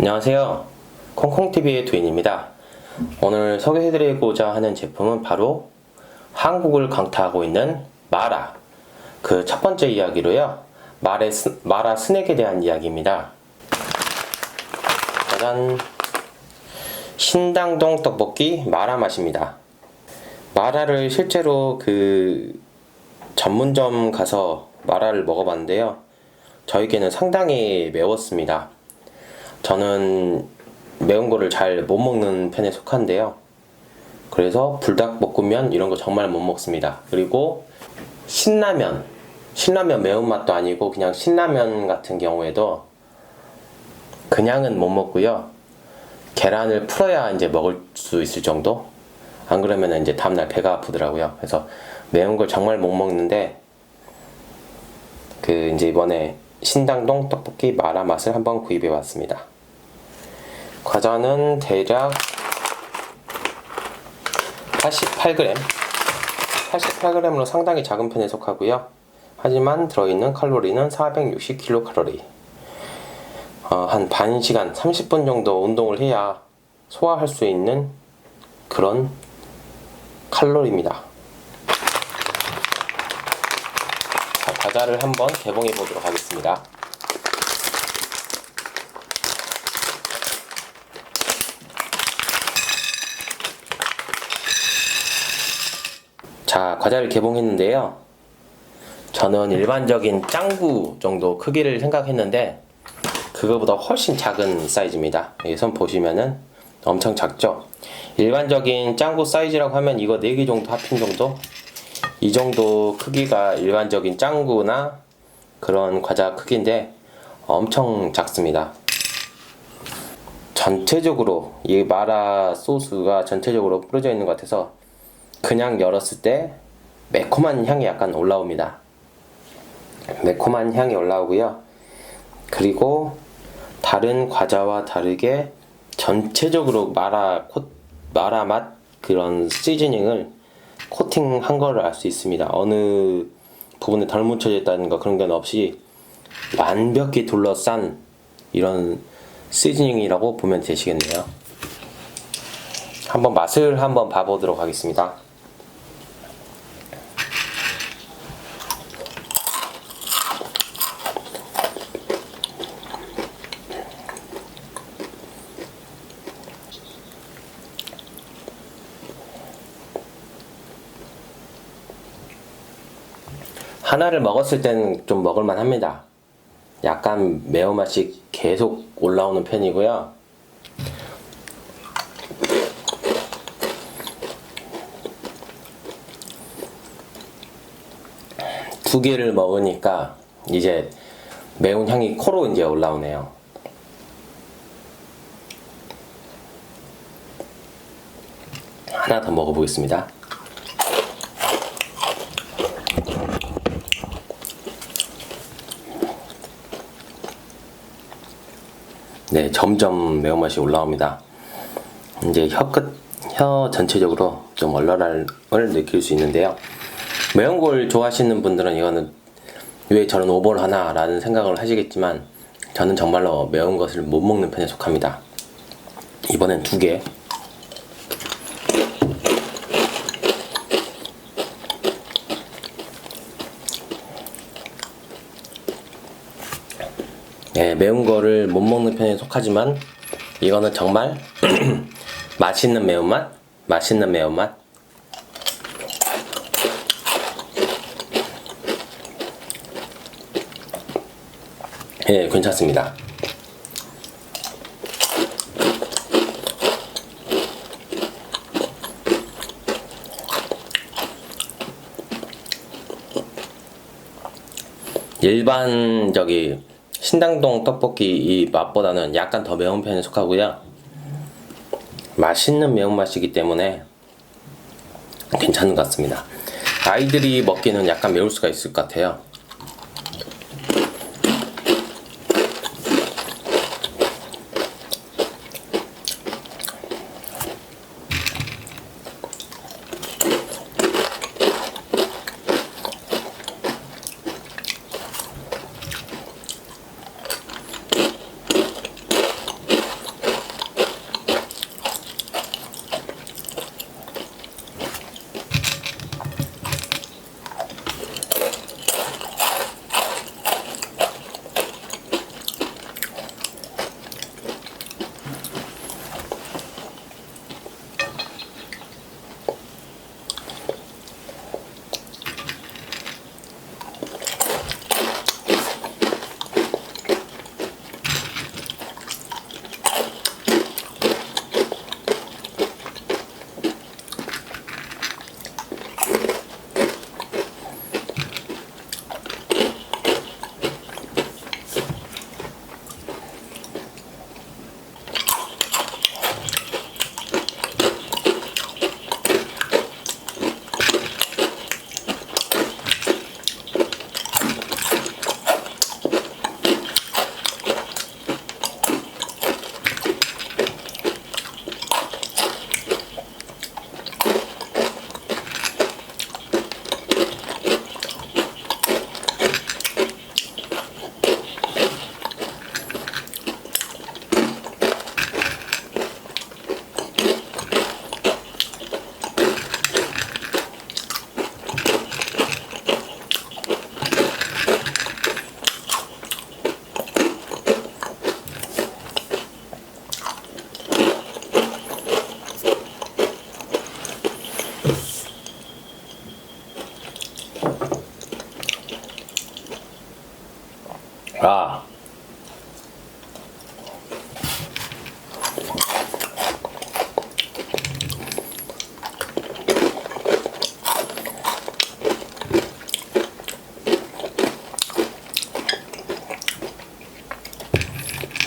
안녕하세요. 콩콩TV의 두인입니다. 오늘 소개해드리고자 하는 제품은 바로 한국을 강타하고 있는 마라. 그 첫 번째 이야기로요. 스, 마라 스낵에 대한 이야기입니다. 짜잔. 신당동 떡볶이 마라 맛입니다. 마라를 실제로 그 전문점 가서 마라를 먹어봤는데요. 저에게는 상당히 매웠습니다. 저는 매운 거를 잘 못 먹는 편에 속한데요. 그래서 불닭볶음면 이런 거 정말 못 먹습니다. 그리고 신라면, 신라면 매운맛도 아니고 그냥 신라면 같은 경우에도 그냥은 못 먹고요. 계란을 풀어야 이제 먹을 수 있을 정도? 안 그러면 이제 다음날 배가 아프더라고요. 그래서 매운 걸 정말 못 먹는데 그 이제 이번에 신당동 떡볶이 마라 맛을 한번 구입해 왔습니다. 과자는 대략 88g 88g으로 상당히 작은 편에 속하고요. 하지만 들어있는 칼로리는 460kcal. 어, 한 반 시간, 30분 정도 운동을 해야 소화할 수 있는 그런 칼로리입니다. 자, 과자를 한번 개봉해 보도록 하겠습니다. 자, 과자를 개봉했는데요. 저는 일반적인 짱구 정도 크기를 생각했는데 그거보다 훨씬 작은 사이즈입니다. 여기 손 보시면은 엄청 작죠? 일반적인 짱구 사이즈라고 하면 이거 4개 정도 합친 정도? 이 정도 크기가 일반적인 짱구나 그런 과자 크기인데 엄청 작습니다. 전체적으로 이 마라 소스가 전체적으로 뿌려져 있는 것 같아서 그냥 열었을 때 매콤한 향이 약간 올라옵니다. 매콤한 향이 올라오고요. 그리고 다른 과자와 다르게 전체적으로 마라 코, 마라 맛 그런 시즈닝을 코팅한 거를 알 수 있습니다. 어느 부분에 덜 묻혀져 있다는 거 그런 건 없이 완벽히 둘러싼 이런 시즈닝이라고 보면 되시겠네요. 한번 맛을 한번 봐보도록 하겠습니다. 하나를 먹었을 때는 좀 먹을만 합니다. 약간 매운맛이 계속 올라오는 편이고요. 두 개를 먹으니까 이제 매운 향이 코로 이제 올라오네요. 하나 더 먹어보겠습니다. 네, 점점 매운맛이 올라옵니다. 이제 혀 끝, 혀 전체적으로 좀 얼얼함을 느낄 수 있는데요. 매운 걸 좋아하시는 분들은 이거는 왜 저런 오버를 하나 라는 생각을 하시겠지만 저는 정말로 매운 것을 못 먹는 편에 속합니다. 이번엔 두 개. 네, 매운 거를 못 먹는 편에 속하지만 이거는 정말 맛있는 매운맛, 맛있는 매운맛. 예, 괜찮습니다. 일반 저기 신당동 떡볶이 이 맛보다는 약간 더 매운 편에 속하고요. 맛있는 매운맛이기 때문에 괜찮은 것 같습니다. 아이들이 먹기는 약간 매울 수가 있을 것 같아요.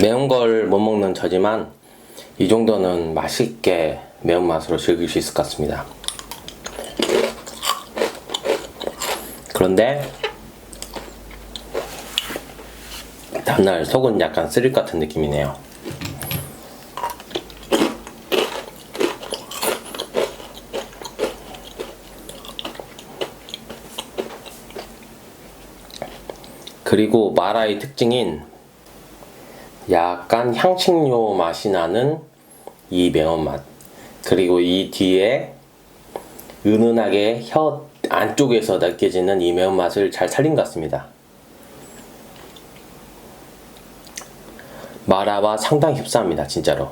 매운 걸 못 먹는 저지만 이 정도는 맛있게 매운맛으로 즐길 수 있을 것 같습니다. 그런데 다음날 속은 약간 쓰릴 것 같은 느낌이네요. 그리고 마라의 특징인 약간 향신료 맛이 나는 이 매운맛. 그리고 이 뒤에 은은하게 혀 안쪽에서 느껴지는 이 매운맛을 잘 살린 것 같습니다. 마라와 상당히 흡사합니다, 진짜로.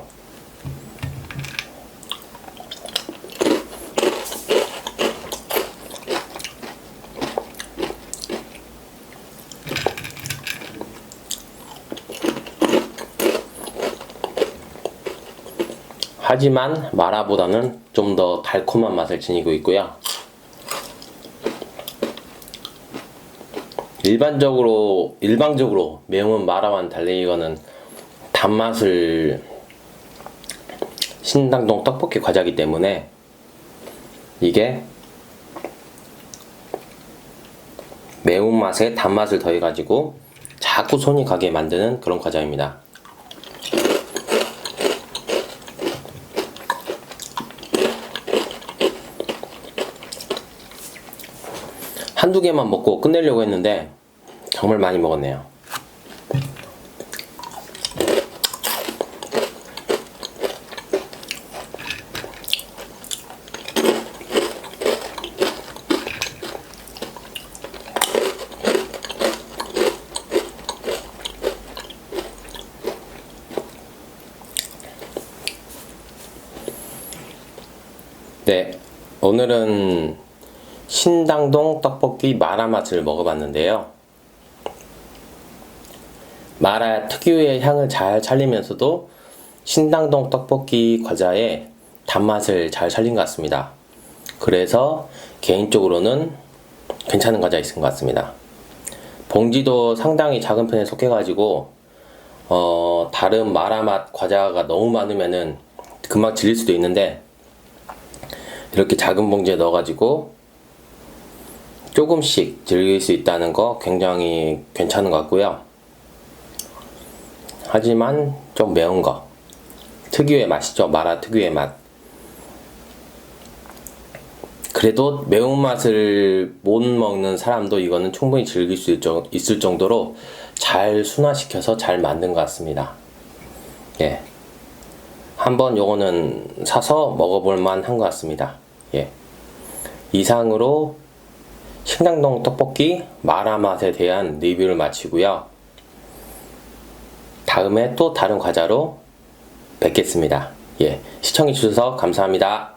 하지만 마라보다는 좀 더 달콤한 맛을 지니고 있고요. 일반적으로 일방적으로 매운 마라와는 달리 이거는 단맛을 신당동 떡볶이 과자기 때문에 이게 매운맛에 단맛을 더해가지고 자꾸 손이 가게 만드는 그런 과자입니다. 한두 개만 먹고 끝내려고 했는데 정말 많이 먹었네요. 네, 오늘은 신당동 떡볶이 마라 맛을 먹어봤는데요. 마라 특유의 향을 잘 살리면서도 신당동 떡볶이 과자의 단맛을 잘 살린 것 같습니다. 그래서 개인적으로는 괜찮은 과자인 것 같습니다. 봉지도 상당히 작은 편에 속해가지고 어, 다른 마라 맛 과자가 너무 많으면은 금방 질릴 수도 있는데 이렇게 작은 봉지에 넣어가지고 조금씩 즐길 수 있다는 거 굉장히 괜찮은 것 같고요. 하지만 좀 매운 거. 특유의 맛이죠. 마라 특유의 맛. 그래도 매운맛을 못 먹는 사람도 이거는 충분히 즐길 수 있을 정도로 잘 순화시켜서 잘 만든 것 같습니다. 예. 한번 요거는 사서 먹어볼 만한 것 같습니다. 예. 이상으로 신당동 떡볶이 마라 맛에 대한 리뷰를 마치고요. 다음에 또 다른 과자로 뵙겠습니다. 예. 시청해주셔서 감사합니다.